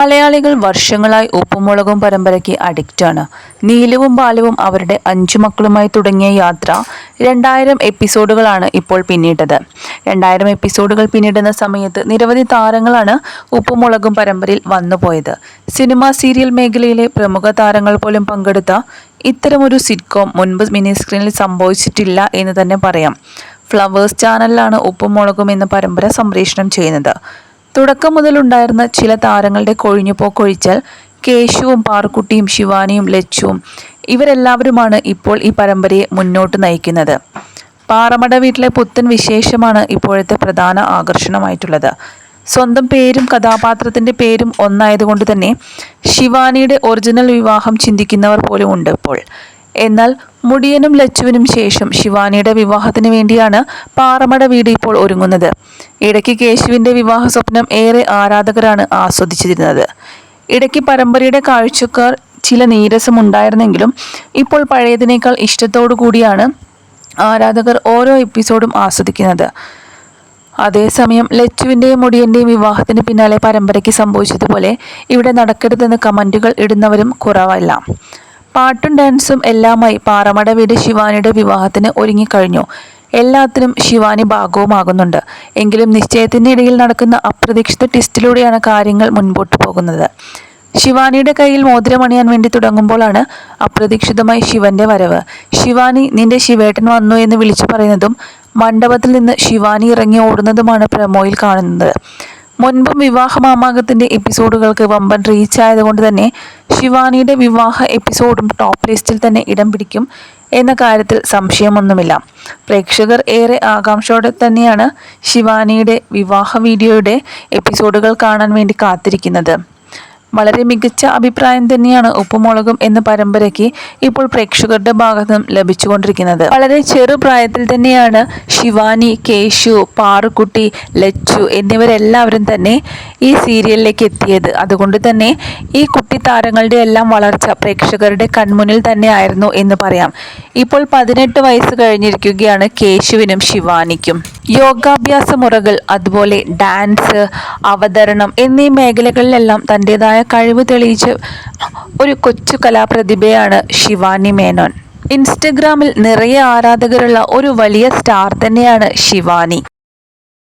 മലയാളികൾ വർഷങ്ങളായി ഉപ്പുമുളകും പരമ്പരയ്ക്ക് അഡിക്റ്റാണ് നീലവും ബാലവും അവരുടെ അഞ്ചു മക്കളുമായി തുടങ്ങിയ യാത്ര രണ്ടായിരം എപ്പിസോഡുകളാണ് ഇപ്പോൾ പിന്നിട്ടത്. രണ്ടായിരം എപ്പിസോഡുകൾ പിന്നിടുന്ന സമയത്ത് നിരവധി താരങ്ങളാണ് ഉപ്പുമുളകും പരമ്പരയിൽ വന്നുപോയത്. സിനിമ സീരിയൽ മേഖലയിലെ പ്രമുഖ താരങ്ങൾ പോലും പങ്കെടുത്ത ഇത്തരമൊരു സിറ്റ്കോം മുൻപ് മിനി സ്ക്രീനിൽ സംഭവിച്ചിട്ടില്ല എന്ന് തന്നെ പറയാം. ഫ്ലവേഴ്സ് ചാനലിലാണ് ഉപ്പുമുളകും എന്ന പരമ്പര സംപ്രേഷണം ചെയ്യുന്നത്. തുടക്കം മുതലുണ്ടായിരുന്ന ചില താരങ്ങളുടെ കൊഴിഞ്ഞുപോക്കൊഴിച്ചാൽ കേശുവും പാറുക്കുട്ടിയും ശിവാനിയും ലച്ചുവും ഇവരെല്ലാവരുമാണ് ഇപ്പോൾ ഈ പരമ്പരയെ മുന്നോട്ട് നയിക്കുന്നത്. പാറമട വീട്ടിലെ പുത്തൻ വിശേഷമാണ് ഇപ്പോഴത്തെ പ്രധാന ആകർഷണമായിട്ടുള്ളത്. സ്വന്തം പേരും കഥാപാത്രത്തിന്റെ പേരും ഒന്നായതുകൊണ്ട് തന്നെ ശിവാനിയുടെ ഒറിജിനൽ വിവാഹം ചിന്തിക്കുന്നവർ പോലും ഉണ്ട് ഇപ്പോൾ. എന്നാൽ മുടിയനും ലച്ചുവിനും ശേഷം ശിവാനിയുടെ വിവാഹത്തിന് വേണ്ടിയാണ് പാറമട വീട് ഇപ്പോൾ ഒരുങ്ങുന്നത്. ഇടയ്ക്ക് കേശുവിന്റെ വിവാഹ സ്വപ്നം ഏറെ ആരാധകരാണ് ആസ്വദിച്ചിരുന്നത്. ഇടയ്ക്ക് പരമ്പരയുടെ കാഴ്ചക്കാർ ചില നീരസമുണ്ടായിരുന്നെങ്കിലും ഇപ്പോൾ പഴയതിനേക്കാൾ ഇഷ്ടത്തോടു കൂടിയാണ് ആരാധകർ ഓരോ എപ്പിസോഡും ആസ്വദിക്കുന്നത്. അതേസമയം ലച്ചുവിന്റെയും മുടിയന്റെയും വിവാഹത്തിന് പിന്നാലെ പരമ്പരയ്ക്ക് സംഭവിച്ചതുപോലെ ഇവിടെ നടക്കരുതെന്ന് കമന്റുകൾ ഇടുന്നവരും കുറവല്ല. പാട്ടും ഡാൻസും എല്ലാമായി പാറമട വീട് ശിവാനിയുടെ വിവാഹത്തിന് ഒരുങ്ങിക്കഴിഞ്ഞു. എല്ലാത്തിനും ശിവാനി ഭാഗവുമാകുന്നുണ്ട്. എങ്കിലും നിശ്ചയത്തിന്റെ ഇടയിൽ നടക്കുന്ന അപ്രതീക്ഷിത ടിസ്റ്റിലൂടെയാണ് കാര്യങ്ങൾ മുൻപോട്ട് പോകുന്നത്. ശിവാനിയുടെ കയ്യിൽ മോതിരമണിയാൻ വേണ്ടി തുടങ്ങുമ്പോഴാണ് അപ്രതീക്ഷിതമായി ശിവന്റെ വരവ്. ശിവാനി നിന്റെ ശിവേട്ടൻ വന്നു എന്ന് വിളിച്ചു പറയുന്നതും മണ്ഡപത്തിൽ നിന്ന് ശിവാനി ഇറങ്ങി ഓടുന്നതുമാണ് പ്രമോയിൽ കാണുന്നത്. മുൻപും വിവാഹ മാമാങ്കത്തിന്റെ എപ്പിസോഡുകൾക്ക് വമ്പൻ റീച്ച് ആയതുകൊണ്ട് തന്നെ ശിവാനിയുടെ വിവാഹ എപ്പിസോഡും ടോപ്പ് ലിസ്റ്റിൽ തന്നെ ഇടം പിടിക്കും എന്ന കാര്യത്തിൽ സംശയമൊന്നുമില്ല. പ്രേക്ഷകർ ഏറെ ആകാംക്ഷയോടെ തന്നെയാണ് ശിവാനിയുടെ വിവാഹ വീഡിയോയുടെ എപ്പിസോഡുകൾ കാണാൻ വേണ്ടി കാത്തിരിക്കുന്നത്. വളരെ മികച്ച അഭിപ്രായം തന്നെയാണ് ഉപ്പുമുളകും എന്ന പരമ്പരയ്ക്ക് ഇപ്പോൾ പ്രേക്ഷകരുടെ ഭാഗത്തു നിന്നും ലഭിച്ചുകൊണ്ടിരിക്കുന്നത്. വളരെ ചെറുപ്രായത്തിൽ തന്നെയാണ് ശിവാനി കേശു പാറുക്കുട്ടി ലച്ചു എന്നിവരെല്ലാവരും തന്നെ ഈ സീരിയലിലേക്ക് എത്തിയത്. അതുകൊണ്ട് തന്നെ ഈ കുട്ടി താരങ്ങളുടെ എല്ലാം വളർച്ച പ്രേക്ഷകരുടെ കൺമുന്നിൽ തന്നെ ആയിരുന്നു എന്ന് പറയാം. ഇപ്പോൾ പതിനെട്ട് വയസ്സ് കഴിഞ്ഞിരിക്കുകയാണ് കേശുവിനും ശിവാനിക്കും. യോഗാഭ്യാസ മുറകൾ അതുപോലെ ഡാൻസ് അവതരണം എന്നീ മേഖലകളിലെല്ലാം തന്റെതായ കഴിവ് തെളിയിച്ച് ഒരു കൊച്ചു കലാപ്രതിഭയാണ് ശിവാനി മേനോൻ. ഇൻസ്റ്റഗ്രാമിൽ നിറയെ ആരാധകരുള്ള ഒരു വലിയ സ്റ്റാർ തന്നെയാണ് ശിവാനി.